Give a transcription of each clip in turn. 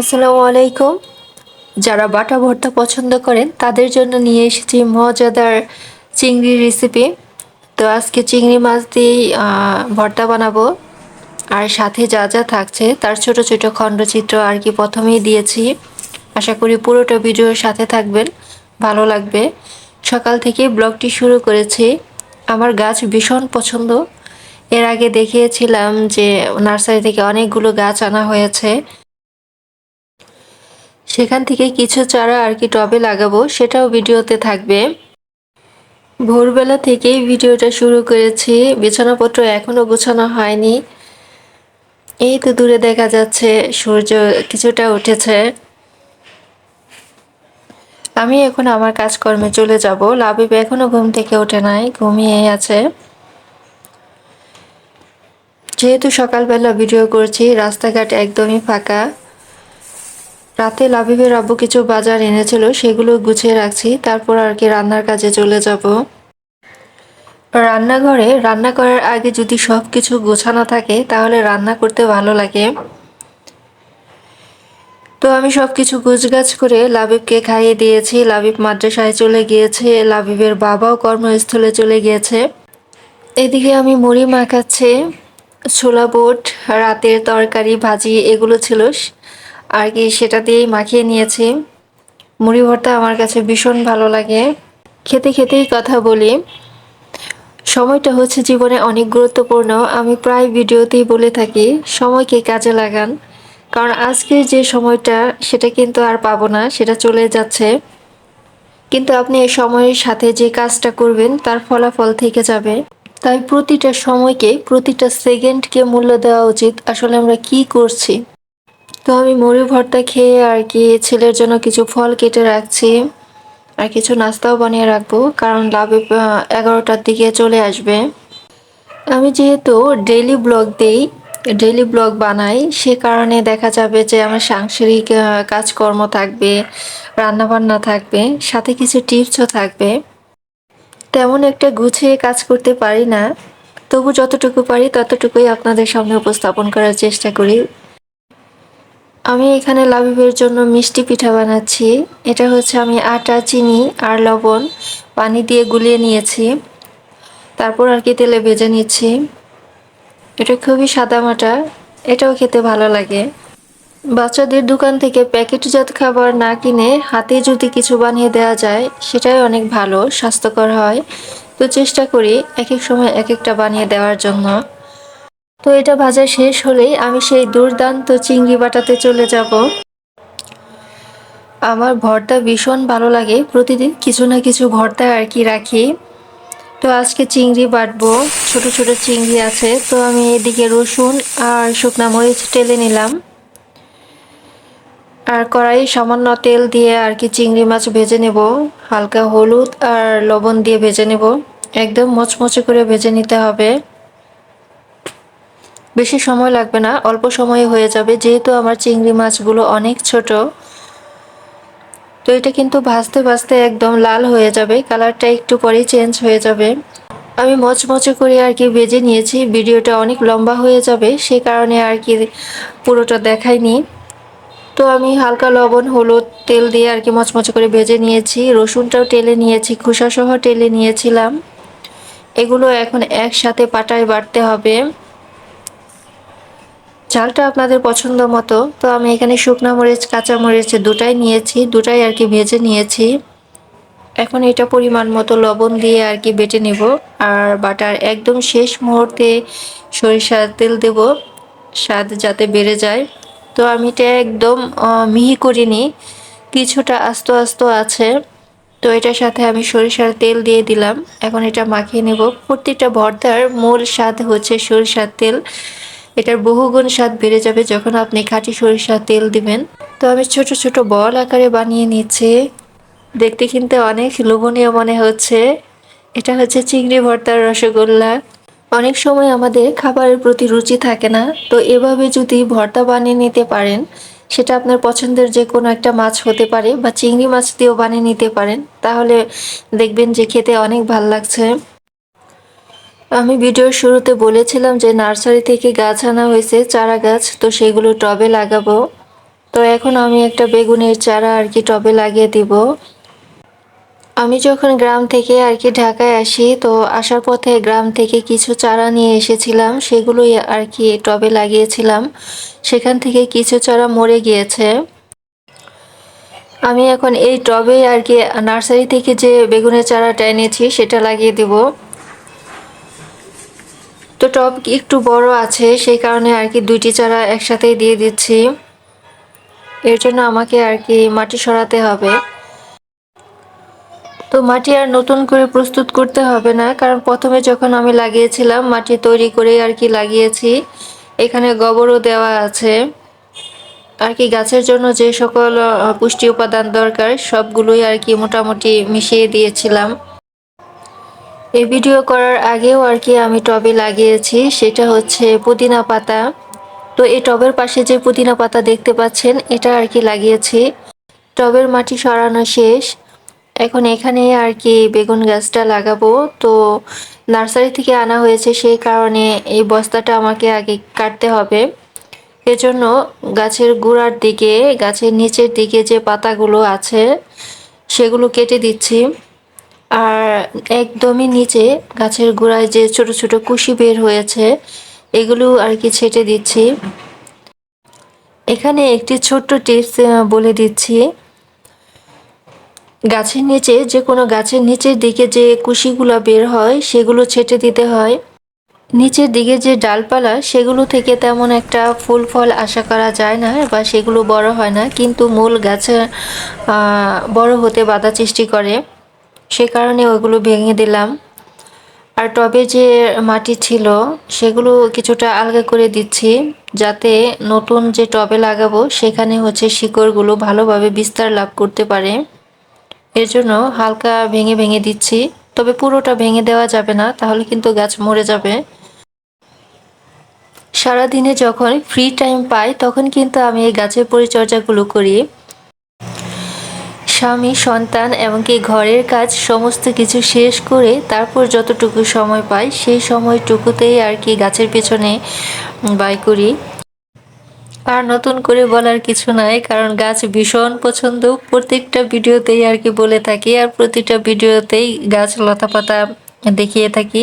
আসসালামু আলাইকুম। যারা বাটা ভর্তা পছন্দ করেন, তাদের জন্য নিয়ে এসেছি মজাদার চিংড়ি রেসিপি তো আজকে চিংড়ি মাছ দিয়েই ভর্তা বানাবো। আর সাথে যা যা থাকছে, তার ছোট ছোট খণ্ডচিত্র আর কি প্রথমেই দিয়েছি। আশা করি পুরোটা ভিডিওর সাথে থাকবেন, ভালো লাগবে। সকাল থেকেই ব্লগটি শুরু করেছি। আমার গাছ ভীষণ পছন্দ। এর আগে দেখিয়েছিলাম যে, নার্সারি থেকে অনেকগুলো গাছ আনা হয়েছে। সেখান থেকে কিছু চারা আর কি টবে লাগাবো, সেটাও ভিডিওতে থাকবে। ভোরবেলা থেকেই ভিডিওটা শুরু করেছি। বিছানাপত্র এখনও গোছানো হয়নি। এই তো দূরে দেখা যাচ্ছে, সূর্য কিছুটা উঠেছে। আমি এখন আমার কাজকর্মে চলে যাব। লাবিব এখনও ঘুম থেকে ওঠে নাই, ঘুমিয়ে আছে। যেহেতু সকালবেলা ভিডিও করছি, রাস্তাঘাট একদমই ফাঁকা। রাতে লাভিবের আব্বু কিছু বাজার এনেছিল, সেগুলো গুছিয়ে রাখছি, তারপর আর কি রান্নার কাজে চলে যাব। রান্নাঘরে রান্না করার আগে যদি সব কিছু গোছানো থাকে, তাহলে রান্না করতে ভালো লাগে। তো আমি সব কিছু গুছগাছ করে লাবিবকে খাইয়ে দিয়েছি, লাবিব মাদ্রাসায় চলে গিয়েছে, লাবিবের বাবাও কর্মস্থলে চলে গিয়েছে। এদিকে আমি মুড়ি মাখাচ্ছি, ছোলা বুট, রাতের তরকারি, ভাজি, এগুলো ছিল। আর কি সেটা দিয়েই মাখিয়ে নিয়েছি। মুড়ি ভর্তা আমার কাছে ভীষণ ভালো লাগে। খেতে খেতেই কথা বলি। সময়টা হচ্ছে জীবনে অনেক গুরুত্বপূর্ণ। আমি প্রায় ভিডিওতেই বলে থাকি, সময়কে কাজে লাগান। কারণ আজকের যে সময়টা, সেটা কিন্তু আর পাবো না, সেটা চলে যাচ্ছে। কিন্তু আপনি এই সময়ের সাথে যে কাজটা করবেন, তার ফলাফল থেকে যাবে। তাই প্রতিটা সময়কে, প্রতিটা সেকেন্ডকে মূল্য দেওয়া উচিত। আসলে আমরা কি করছি? তো আমি মুড়ি ভর্তা খেয়ে আর কি ছেলের জন্য কিছু ফল কেটে রাখছি। আর কিছু নাস্তাও বানিয়ে রাখব, কারণ লাভে এগারোটার দিকে চলে আসবে। আমি যেহেতু ডেইলি ব্লগ দিই, ডেইলি ব্লগ বানাই, সে কারণে দেখা যাবে যে আমার সাংসারিক কাজকর্ম থাকবে, রান্নাবান্না থাকবে, সাথে কিছু টিপসও থাকবে। তেমন একটা গুছিয়ে কাজ করতে পারি না, তবু যতটুকু পারি ততটুকুই আপনাদের সামনে উপস্থাপন করার চেষ্টা করি। আমি এখানে লাবিবের জন্য মিষ্টি পিঠা বানাচ্ছি। এটা হচ্ছে আমি আটা, চিনি আর লবণ পানি দিয়ে গুলিয়ে নিয়েছি। তারপর আর কি তেলে ভেজে নিচ্ছি। এটা খুবই সাদামাটা এটাও খেতে ভালো লাগে। বাচ্চাদের দোকান থেকে প্যাকেটজাত খাবার না কিনে হাতে যদি কিছু বানিয়ে দেওয়া যায়, সেটাই অনেক ভালো, স্বাস্থ্যকর হয়। তো চেষ্টা করি এক এক সময় এক একটা বানিয়ে দেওয়ার জন্য। তো এটা ভাজা শেষ হলেই আমি সেই দুর্দান্ত চিংড়ি বাটাতে চলে যাব। আমার ভর্তা ভীষণ ভালো লাগে। প্রতিদিন কিছু না কিছু ভর্তা আর কি রাখি। তো আজকে চিংড়ি বাটবো। ছোট ছোট চিংড়ি আছে। তো আমি এদিকে রসুন আর শুকনা মরিচ টেলে নিলাম। আর কড়াই সামান্য তেল দিয়ে আর কি চিংড়ি মাছ ভেজে নেব। হালকা হলুদ আর লবণ দিয়ে ভেজে নেব। একদম মচমচে করে ভেজে নিতে হবে। বেশি সময় লাগবে না, অল্প সময়ে হয়ে যাবে। যেহেতু আমার চিংড়ি মাছগুলো অনেক ছোট, তো এটা কিন্তু ভাজতে ভাজতে একদম লাল হয়ে যাবে। কালারটা একটু পরেই চেঞ্জ হয়ে যাবে। আমি মচমচে করে আর কি ভেজে নিয়েছি। ভিডিওটা অনেক লম্বা হয়ে যাবে, সে কারণে আর কি পুরোটা দেখাইনি। তো আমি হালকা লবণ, হলুদ, তেল দিয়ে আর কি মচমচে করে ভেজে নিয়েছি। রসুনটাও টেলে নিয়েছি, খোসাসহ টেলে নিয়েছিলাম। এগুলো এখন একসাথে পাটায় বাটতে হবে। ঝালটা আপনাদের পছন্দ মতো, তো আমি এখানে শুকনো মরিচ, কাঁচা মরিচ দুটাই নিয়েছি, দুটাই আর কি ভেজে নিয়েছি। এখন এটা পরিমাণ মতো লবণ দিয়ে আর কি বেটে নেব, আর বাটার একদম শেষ মুহূর্তে সরিষার তেল দেব, স্বাদ যাতে বেড়ে যায়। তো আমি এটা একদম মিহি করিনি, কিছুটা আস্ত আস্ত আছে। তো এটার সাথে আমি সরিষার তেল দিয়ে দিলাম, এখন এটা মাখিয়ে নেব। প্রত্যেকটা ভর্তার মূল স্বাদ হচ্ছে সরিষার তেল। এটার বহুগুণ স্বাদ বেড়ে যাবে যখন আপনি খাঁটি সরিষার তেল দিবেন। তো আমি ছোট ছোট বল আকারে বানিয়ে নিচ্ছি। দেখতে কিন্তু অনেক লোভনীয় মনে হচ্ছে। এটা হচ্ছে চিংড়ি ভর্তার রসগোল্লা। অনেক সময় আমাদের খাবারের প্রতি রুচি থাকে না, তো এভাবে যদি ভর্তা বানিয়ে নিতে পারেন, সেটা আপনার পছন্দের যে কোনো একটা মাছ হতে পারে বা চিংড়ি মাছ দিয়েও বানিয়ে নিতে পারেন, তাহলে দেখবেন যে খেতে অনেক ভালো লাগছে। আমি ভিডিওর শুরুতে বলেছিলাম যে নার্সারি থেকে গাছ আনা হয়েছে, চারা গাছ, তো সেগুলো টবে লাগাবো। তো এখন আমি একটা বেগুনের চারা আর কি টবে লাগিয়ে দিব। আমি যখন গ্রাম থেকে আর কি ঢাকায় আসি, তো আসার পথে গ্রাম থেকে কিছু চারা নিয়ে এসেছিলাম, সেগুলোই আর কি টবে লাগিয়েছিলাম। সেখান থেকে কিছু চারা মরে গিয়েছে। আমি এখন এই টবে আর কি নার্সারি থেকে যে বেগুনের চারাটা এনেছি, সেটা লাগিয়ে দেব। তো টব একটু বড় আছে, সেই কারণে আর কি দুইটি চারা একসাথেই দিয়ে দিচ্ছি। এর জন্য আমাকে আর কি মাটি সরাতে হবে। তো মাটি আর নতুন করে প্রস্তুত করতে হবে না, কারণ প্রথমে যখন আমি লাগিয়েছিলাম, মাটি তৈরি করে আর কি লাগিয়েছি। এখানে গোবরও দেওয়া আছে। আর কি গাছের জন্য যে সকল পুষ্টি উপাদান দরকার, সবগুলোই আর কি মোটামুটি মিশিয়ে দিয়েছিলাম। এই ভিডিও করার আগেও আর কি আমি টবে লাগিয়েছি, সেটা হচ্ছে পুদিনা পাতা। তো এই টবের পাশে যে পুদিনা পাতা দেখতে পাচ্ছেন, এটা আর কি লাগিয়েছি। টবের মাটি সরানো শেষ। এখন এখানে আর কি বেগুন গাছটা লাগাবো। তো নার্সারি থেকে আনা হয়েছে সেই কারণে এই বস্তাটা আমাকে আগে কাটতে হবে। এজন্য গাছের গোড়ার দিকে, গাছের নিচের দিকে যে পাতাগুলো আছে, সেগুলো কেটে দিচ্ছি। আর একদমই নিচে গাছের গোড়ায় যে ছোট ছোট কুশি বের হয়েছে, এগুলো আর কি ছেটে দিচ্ছি। এখানে একটি ছোট্ট টিপস বলে দিচ্ছি। গাছের নিচে, যে কোনো গাছের নিচের দিকে যে কুশিগুলো বের হয়, সেগুলো ছেটে দিতে হয়। নিচের দিকে যে ডালপালা, সেগুলো থেকে তেমন একটা ফুল ফল আশা করা যায় না বা সেগুলো বড় হয় না, কিন্তু মূল গাছে বড় হতে বাধা সৃষ্টি করে। সে কারণে ওগুলো ভেঙে দিলাম। আর টবে যে মাটি ছিল, সেগুলো কিছুটা আলগা করে দিচ্ছি, যাতে নতুন যে টবে লাগাবো, সেখানে হচ্ছে শিকড়গুলো ভালোভাবে বিস্তার লাভ করতে পারে। এর জন্য হালকা ভেঙে ভেঙে দিচ্ছি। তবে পুরোটা ভেঙে দেওয়া যাবে না, তাহলে কিন্তু গাছ মরে যাবে। সারাদিনে যখন ফ্রি টাইম পাই, তখন কিন্তু আমি এই গাছের পরিচর্যাগুলো করি। স্বামী, সন্তান এমনকি ঘরের কাজ সমস্ত কিছু শেষ করে তারপর যতটুকু সময় পাই সেই সময়টুকুতেই আর কি গাছের পেছনে বাই করি। আর নতুন করে বলার কিছু নাই, কারণ গাছ ভীষণ পছন্দ। প্রত্যেকটা ভিডিওতেই আর কি বলে থাকি, আর প্রতিটা ভিডিওতেই গাছ লতা পাতা দেখিয়ে থাকি।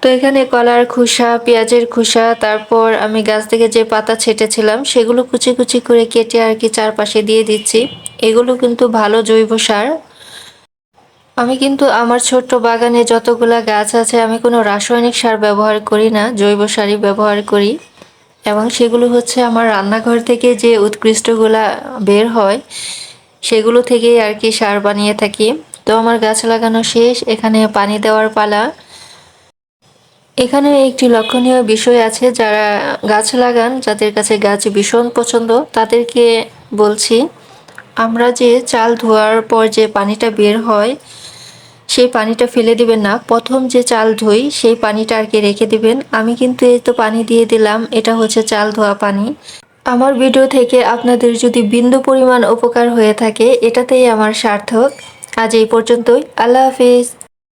তো এখানে কলার খোসা, পেঁয়াজের খোসা, তারপর আমি গাছ থেকে যে পাতা ছেটেছিলাম, সেগুলো কুচি কুচি করে কেটে আর কি চারপাশে দিয়ে দিচ্ছি। এগুলো কিন্তু ভালো জৈব সার। আমি কিন্তু আমার ছোট্ট বাগানে যতগুলা গাছ আছে, আমি কোনো রাসায়নিক সার ব্যবহার করি না, জৈব সারই ব্যবহার করি। এবং সেগুলো হচ্ছে আমার রান্নাঘর থেকে যে উৎকৃষ্টগুলা বের হয়, সেগুলো থেকেই আর কি সার বানিয়ে থাকি। তো আমার গাছ লাগানো শেষ, এখানে পানি দেওয়ার পালা। এখানে একটি লক্ষণীয় বিষয় আছে, যারা গাছ লাগান, যাদের কাছে গাছ ভীষণ পছন্দ, তাদেরকে বলছি, আমরা যে চাল ধোয়ার পর যে পানিটা বের হয়, সেই পানিটা ফেলে দিবেন না। প্রথম যে চাল ধুই, সেই পানিটা আর কি রেখে দিবেন। আমি কিন্তু এই তো পানি দিয়ে দিলাম, এটা হচ্ছে চাল ধোয়া পানি। আমার ভিডিও থেকে আপনাদের যদি বিন্দু পরিমাণ উপকার হয়ে থাকে, এটাতেই আমার সার্থক। আজ এই পর্যন্তই। আল্লাহ হাফিজ।